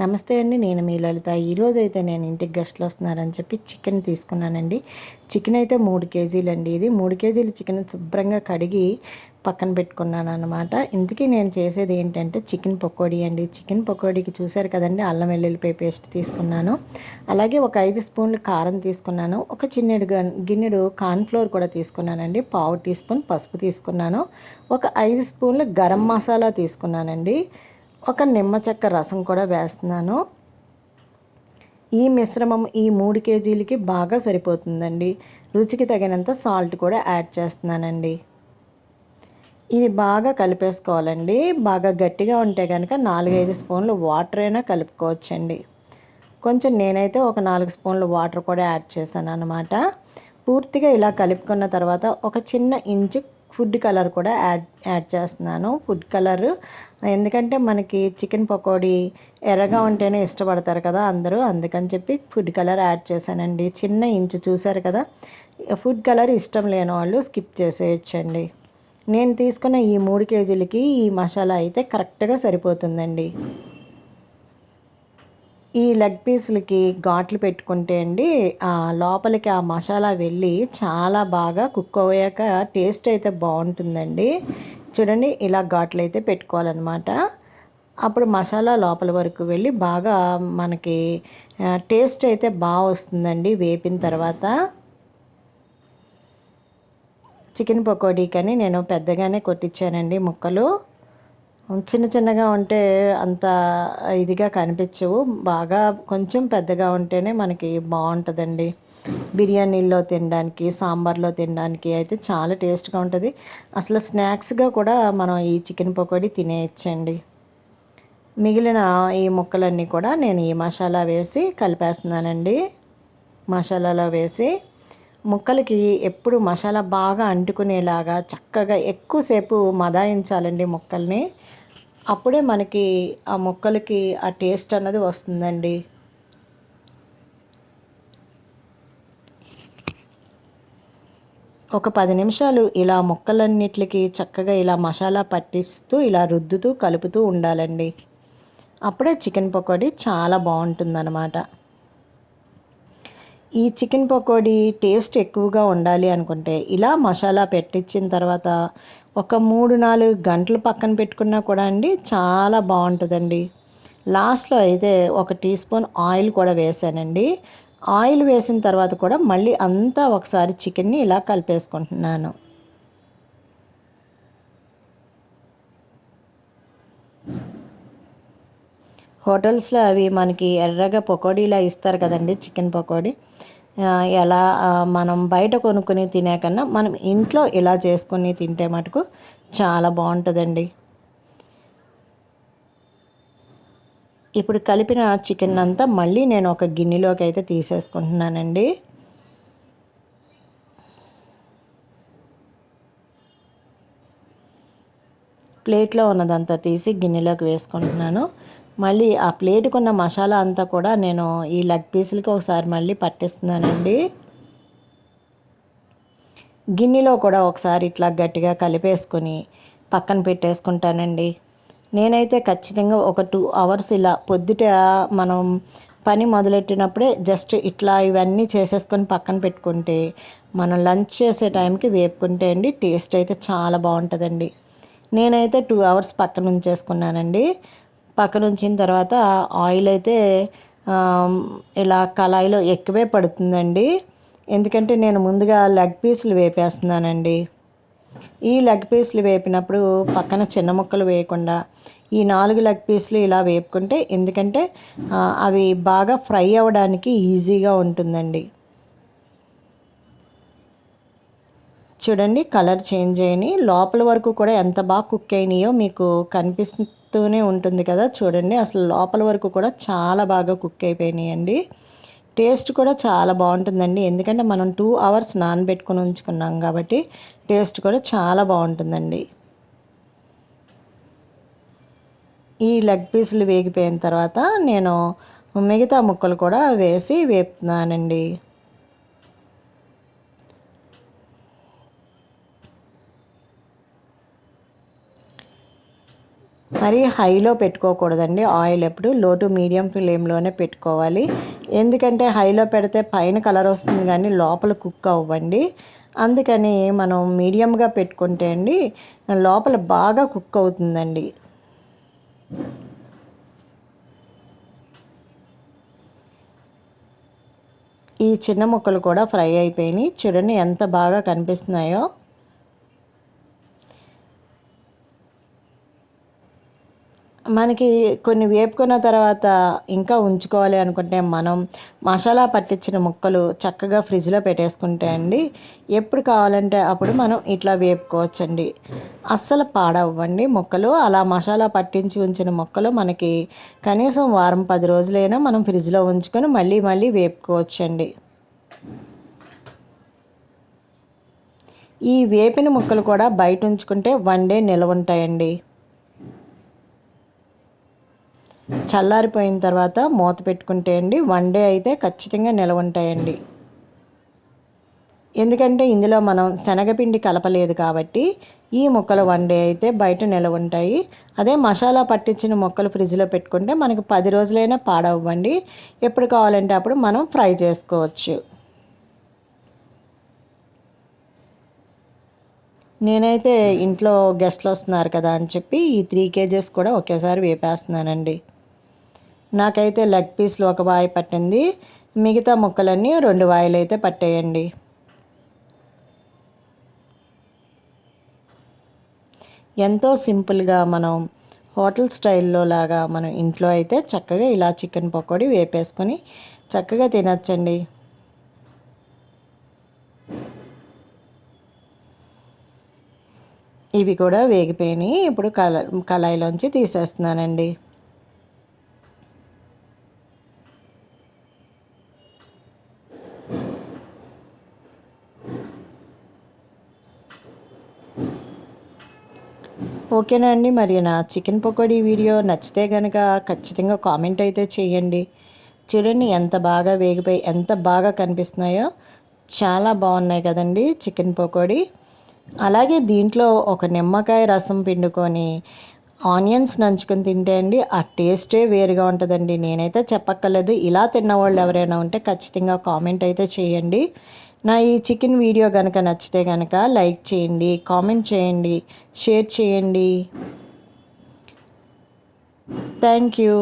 నమస్తే అండి నేను మీ లలిత. ఈరోజు అయితే నేను ఇంటికి గెస్ట్లు వస్తున్నారని చెప్పి చికెన్ తీసుకున్నానండి. చికెన్ అయితే మూడు కేజీలు అండి ఇది. మూడు కేజీలు చికెన్ శుభ్రంగా కడిగి పక్కన పెట్టుకున్నాను అనమాట ఇంతకీ నేను చేసేది ఏంటంటే చికెన్ పకోడీ అండి. చికెన్ పకోడీకి చూశారు కదండి అల్లం వెల్లుల్లిపాయ పేస్ట్ తీసుకున్నాను. అలాగే ఒక ఐదు స్పూన్లు కారం తీసుకున్నాను. ఒక చిన్నడు గిన్నెడు కార్న్ఫ్లోర్ కూడా తీసుకున్నానండి. పావు టీ స్పూన్ పసుపు తీసుకున్నాను. ఒక ఐదు స్పూన్లు గరం మసాలా తీసుకున్నానండి. ఒక నిమ్మ చెక్క రసం కూడా వేస్తున్నాను. ఈ మిశ్రమం ఈ మూడు కేజీలకి బాగా సరిపోతుందండి. రుచికి తగినంత సాల్ట్ కూడా యాడ్ చేస్తున్నానండి. ఇది బాగా కలిపేసుకోవాలండి. బాగా గట్టిగా ఉంటే కనుక నాలుగైదు స్పూన్లు వాటర్ అయినా కలుపుకోవచ్చండి. కొంచెం నేనైతే ఒక నాలుగు స్పూన్లు వాటర్ కూడా యాడ్ చేశాను అనమాట పూర్తిగా ఇలా కలుపుకున్న తర్వాత ఒక చిన్న ఇంచు ఫుడ్ కలర్ కూడా యాడ్ యాడ్ చేస్తున్నాను. ఫుడ్ కలర్ ఎందుకంటే మనకి చికెన్ పకోడీ ఎర్రగా ఉంటేనే ఇష్టపడతారు కదా అందరూ. అందుకని చెప్పి ఫుడ్ కలర్ యాడ్ చేశానండి. చిన్న ఇంచు చూశారు కదా? ఫుడ్ కలర్ ఇష్టం లేని వాళ్ళు స్కిప్ చేసేయచ్చండి. నేను తీసుకున్న ఈ మూడు కేజీలకి ఈ మసాలా అయితే కరెక్ట్గా సరిపోతుందండి. ఈ లెగ్ పీసులకి ఘాట్లు పెట్టుకుంటే అండి లోపలికి ఆ మసాలా వెళ్ళి చాలా బాగా కుక్ అయ్యాక టేస్ట్ అయితే బాగుంటుందండి. చూడండి ఇలా ఘాట్లు అయితే పెట్టుకోవాలన్నమాట. అప్పుడు మసాలా లోపల వరకు వెళ్ళి బాగా మనకి టేస్ట్ అయితే బాగా వస్తుందండి వేపిన తర్వాత. చికెన్ పకోడీకని నేను పెద్దగానే కొట్టించానండి ముక్కలు. చిన్న చిన్నగా ఉంటే అంత ఇదిగా కనిపించవు. బాగా కొంచెం పెద్దగా ఉంటేనే మనకి బాగుంటుందండి. బిర్యానీల్లో తినడానికి సాంబార్లో తినడానికి అయితే చాలా టేస్ట్గా ఉంటుంది. అసలు స్నాక్స్గా కూడా మనం ఈ చికెన్ పకోడీ తినేయచ్చండి. మిగిలిన ఈ ముక్కలన్నీ కూడా నేను ఈ మసాలా వేసి కలిపేస్తున్నానండి. మసాలాలో వేసి ముక్కలకి ఎప్పుడు మసాలా బాగా అంటుకునేలాగా చక్కగా ఎక్కువసేపు మదాయించాలండి ముక్కల్ని. అప్పుడే మనకి ఆ ముక్కలకి ఆ టేస్ట్ అన్నది వస్తుందండి. ఒక పది నిమిషాలు ఇలా ముక్కలన్నిటికి చక్కగా ఇలా మసాలా పట్టిస్తూ ఇలా రుద్దుతూ కలుపుతూ ఉండాలండి. అప్పుడే చికెన్ పకోడీ చాలా బాగుంటుందన్నమాట. ఈ చికెన్ పకోడీ టేస్ట్ ఎక్కువగా ఉండాలి అనుకుంటే ఇలా మసాలా పెట్టించిన తర్వాత ఒక మూడు నాలుగు గంటలు పక్కన పెట్టుకున్నా కూడా అండి చాలా బాగుంటుందండి. లాస్ట్లో అయితే ఒక టీ స్పూన్ ఆయిల్ కూడా వేసానండి. ఆయిల్ వేసిన తర్వాత కూడా మళ్ళీ అంతా ఒకసారి చికెన్ని ఇలా కలిపేసుకుంటున్నాను. హోటల్స్లో అవి మనకి ఎర్రగా పకోడీలా ఇస్తారు కదండి చికెన్ పకోడీ. ఎలా మనం బయట కొనుక్కొని తినే కన్నా మనం ఇంట్లో ఇలా చేసుకొని తింటే మటుకు చాలా బాగుంటుందండి. ఇప్పుడు కలిపిన చికెన్ అంతా మళ్ళీ నేను ఒక గిన్నెలోకి అయితే తీసేసుకుంటున్నానండి. ప్లేట్లో ఉన్నదంతా తీసి గిన్నెలోకి వేసుకుంటున్నాను. మళ్ళీ ఆ ప్లేటుకున్న మసాలా అంతా కూడా నేను ఈ లెగ్ పీసులకి ఒకసారి మళ్ళీ పట్టిస్తున్నానండి. గిన్నెలో కూడా ఒకసారి ఇట్లా గట్టిగా కలిపేసుకొని పక్కన పెట్టేసుకుంటానండి. నేనైతే ఖచ్చితంగా ఒక టూ అవర్స్ ఇలా పొద్దుట మనం పని మొదలెట్టినప్పుడే జస్ట్ ఇట్లా ఇవన్నీ చేసేసుకొని పక్కన పెట్టుకుంటే మనం లంచ్ చేసే టైంకి వేపుకుంటే అండి టేస్ట్ అయితే చాలా బాగుంటుందండి. నేనైతే టూ అవర్స్ పక్కన ఉంచేసుకున్నానండి. పక్కన ఉంచిన తర్వాత ఆయిల్ అయితే ఇలా కళాయిలో ఎక్కువే పడుతుందండి. ఎందుకంటే నేను ముందుగా లెగ్ పీసులు వేపేస్తున్నానండి. ఈ లెగ్ పీసులు వేపినప్పుడు పక్కన చిన్న ముక్కలు వేయకుండా ఈ నాలుగు లెగ్ పీసులు ఇలా వేపుకుంటే ఎందుకంటే అవి బాగా ఫ్రై అవ్వడానికి ఈజీగా ఉంటుందండి. చూడండి కలర్ చేంజ్ అయినాయి. లోపల వరకు కూడా ఎంత బాగా కుక్ అయినాయో మీకు కనిపిస్తూనే ఉంటుంది కదా చూడండి. అసలు లోపల వరకు కూడా చాలా బాగా కుక్ అయిపోయినాయండి. టేస్ట్ కూడా చాలా బాగుంటుందండి. ఎందుకంటే మనం టూ అవర్స్ నానబెట్టుకుని ఉంచుకున్నాం కాబట్టి టేస్ట్ కూడా చాలా బాగుంటుందండి. ఈ లెగ్ పీసులు వేగిపోయిన తర్వాత నేను మిగతా ముక్కలు కూడా వేసి వేపుతున్నానండి. మరి హైలో పెట్టుకోకూడదండి. ఆయిల్ ఎప్పుడు లో టు మీడియం ఫ్లేమ్లోనే పెట్టుకోవాలి. ఎందుకంటే హైలో పెడితే పైన కలర్ వస్తుంది కానీ లోపల కుక్ అవ్వండి. అందుకని మనం మీడియంగా పెట్టుకుంటే అండి లోపల బాగా కుక్ అవుతుందండి. ఈ చిన్న ముక్కలు కూడా ఫ్రై అయిపోయినాయి. చూడండి ఎంత బాగా కనిపిస్తున్నాయో. మనకి కొన్ని వేపుకున్న తర్వాత ఇంకా ఉంచుకోవాలి అనుకుంటే మనం మసాలా పట్టించిన ముక్కలు చక్కగా ఫ్రిడ్జ్లో పెట్టేసుకుంటే అండి ఎప్పుడు కావాలంటే అప్పుడు మనం ఇట్లా వేపుకోవచ్చండి. అస్సలు పాడవ్వండి ముక్కలు. అలా మసాలా పట్టించి ఉంచిన ముక్కలు మనకి కనీసం వారం పది రోజులైనా మనం ఫ్రిడ్జ్లో ఉంచుకొని మళ్ళీ మళ్ళీ వేపుకోవచ్చండి. ఈ వేపిన ముక్కలు కూడా బయట ఉంచుకుంటే వన్ డే నిల్వ ఉంటాయండి. చల్లారిపోయిన తర్వాత మూత పెట్టుకుంటే అండి వన్ డే అయితే ఖచ్చితంగా నిలవ ఉంటాయండి. ఎందుకంటే ఇందులో మనం శనగపిండి కలపలేదు కాబట్టి ఈ ముక్కలు వన్ డే అయితే బయట నిలవ ఉంటాయి. అదే మసాలా పట్టించిన ముక్కలు ఫ్రిడ్జ్లో పెట్టుకుంటే మనకి పది రోజులైనా పాడవ్వండి. ఎప్పుడు కావాలంటే అప్పుడు మనం ఫ్రై చేసుకోవచ్చు. నేనైతే ఇంట్లో గెస్ట్లు వస్తున్నారు కదా అని చెప్పి ఈ త్రీ కేజెస్ కూడా ఒకేసారి వేపేస్తున్నానండి. నాకైతే లెగ్ పీస్లు ఒక వాయి పట్టింది. మిగతా ముక్కలన్నీ రెండు వాయిలు అయితే పట్టేయండి. ఎంతో సింపుల్గా మనం హోటల్ స్టైల్లో లాగా మనం ఇంట్లో అయితే చక్కగా ఇలా చికెన్ పకోడీ వేపేసుకొని చక్కగా తినచ్చండి. ఇవి కూడా వేగిపోయినాయి. ఇప్పుడు కళ కళాయిలోంచి తీసేస్తున్నానండి. ఓకేనా అండి. మరి నా చికెన్ పకోడీ వీడియో నచ్చితే కనుక ఖచ్చితంగా కామెంట్ అయితే చేయండి. చూడండి ఎంత బాగా వేగిపోయి ఎంత బాగా కనిపిస్తున్నాయో. చాలా బాగున్నాయి కదండి చికెన్ పకోడీ. అలాగే దీంట్లో ఒక నిమ్మకాయ రసం పిండుకొని ఆనియన్స్ నంచుకొని తింటే అండి ఆ టేస్టే వేరుగా ఉంటుందండి. నేనైతే చెప్పక్కర్లేదు. ఇలా తిన్న వాళ్ళు ఎవరైనా ఉంటే ఖచ్చితంగా కామెంట్ అయితే చేయండి. నా ఈ చికెన్ వీడియో కనుక నచ్చితే కనుక లైక్ చేయండి కామెంట్ చేయండి షేర్ చేయండి. Thank you.